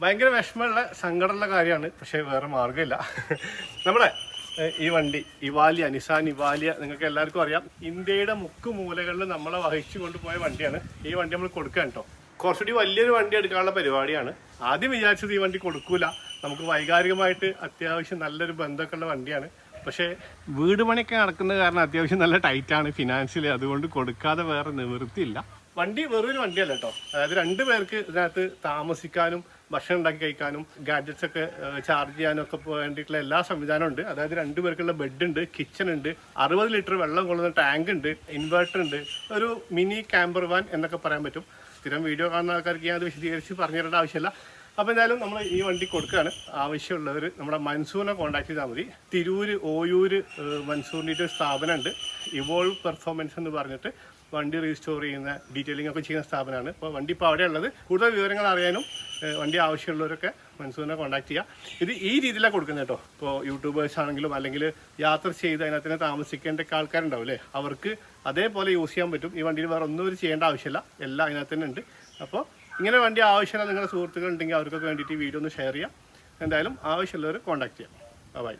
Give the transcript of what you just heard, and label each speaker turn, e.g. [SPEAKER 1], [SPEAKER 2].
[SPEAKER 1] ഭയങ്കര വിഷമമുള്ള സങ്കടമുള്ള കാര്യമാണ് പക്ഷേ വേറെ മാർഗമില്ല. നമ്മുടെ ഈ വണ്ടി ഇവാലിയ നിസാൻ ഇവാലിയ നിങ്ങൾക്ക് എല്ലാവർക്കും അറിയാം. ഇന്ത്യയുടെ മുക്ക് മൂലകളിൽ നമ്മളെ വഹിച്ചു കൊണ്ടുപോയ വണ്ടിയാണ്. ഈ വണ്ടി നമ്മൾ കൊടുക്കാൻ കേട്ടോ. കുറച്ചുകൂടി വലിയൊരു വണ്ടി എടുക്കാനുള്ള പരിപാടിയാണ്. ആദ്യം വിചാരിച്ചത് ഈ വണ്ടി കൊടുക്കൂല. നമുക്ക് വൈകാരികമായിട്ട് അത്യാവശ്യം നല്ലൊരു ബന്ധമൊക്കെ ഉള്ള വണ്ടിയാണ്. പക്ഷേ വീട് പണിയൊക്കെ നടക്കുന്നത് കാരണം അത്യാവശ്യം നല്ല ടൈറ്റാണ് ഫിനാൻഷ്യലി. അതുകൊണ്ട് കൊടുക്കാതെ വേറെ നിവൃത്തിയില്ല. വണ്ടി വെറൊരു വണ്ടിയല്ല കേട്ടോ. അതായത് രണ്ട് പേർക്ക് ഇതിനകത്ത് താമസിക്കാനും ഭക്ഷണം ഉണ്ടാക്കി കഴിക്കാനും ഗാഡ്ജറ്റ്സ് ഒക്കെ ചാർജ് ചെയ്യാനും ഒക്കെ വേണ്ടിയിട്ടുള്ള എല്ലാ സംവിധാനവും ഉണ്ട്. അതായത് രണ്ട് പേർക്കുള്ള ബെഡ് ഉണ്ട് കിച്ചൺ ഉണ്ട് അറുപത് ലിറ്റർ വെള്ളം കൊള്ളുന്ന ടാങ്ക് ഉണ്ട് ഇൻവേർട്ടർ ഉണ്ട്. ഒരു മിനി ക്യാമ്പർ വാൻ എന്നൊക്കെ പറയാൻ പറ്റും. സ്ഥിരം വീഡിയോ കാണുന്ന ആൾക്കാർക്ക് ഞാൻ അത് വിശദീകരിച്ച് പറഞ്ഞു തരേണ്ട ആവശ്യമില്ല. അപ്പോൾ എന്തായാലും നമ്മൾ ഈ വണ്ടി കൊടുക്കുകയാണ്. ആവശ്യമുള്ളവർ നമ്മുടെ മൻസൂറിനെ കോൺടാക്ട് ചെയ്താൽ മതി. തിരൂര് ഓയൂർ മൻസൂറിന്റെ ഒരു സ്ഥാപനമുണ്ട്. ഇവോൾവ് പെർഫോമൻസ് എന്ന് പറഞ്ഞിട്ട് വണ്ടി റീസ്റ്റോർ ചെയ്യുന്ന ഡീറ്റെയിലിംഗ് ഒക്കെ ചെയ്യുന്ന സ്ഥാപനമാണ്. അപ്പോൾ വണ്ടി ഇപ്പോൾ അവിടെ ഉള്ളത് കൂടുതൽ വിവരങ്ങൾ അറിയാനും വണ്ടി ആവശ്യമുള്ളവരൊക്കെ മൻസൂറിനെ കോൺടാക്ട് ചെയ്യുക ഇത് ഈ രീതിയിലാണ് കൊടുക്കുന്നത് കേട്ടോ. ഇപ്പോൾ യൂട്യൂബേഴ്സ് ആണെങ്കിലും അല്ലെങ്കിൽ യാത്ര ചെയ്ത് അതിനകത്ത് താമസിക്കേണ്ട ആൾക്കാരുണ്ടാവും അല്ലേ? അവർക്ക് അതേപോലെ യൂസ് ചെയ്യാൻ പറ്റും. ഈ വണ്ടിയിൽ വേറെ ഒന്നും ഒരു ചെയ്യേണ്ട ആവശ്യമില്ല. എല്ലാം അതിനകത്ത് തന്നെ ഉണ്ട്. അപ്പോൾ ഇങ്ങനെ വണ്ടി ആവശ്യമുള്ള നിങ്ങളുടെ സുഹൃത്തുക്കൾ ഉണ്ടെങ്കിൽ അവർക്കൊക്കെ വേണ്ടിയിട്ട് ഈ വീഡിയോ ഒന്ന് ഷെയർ ചെയ്യാം. എന്തായാലും ആവശ്യമുള്ളവർ കോൺടാക്ട് ചെയ്യാം. ബൈ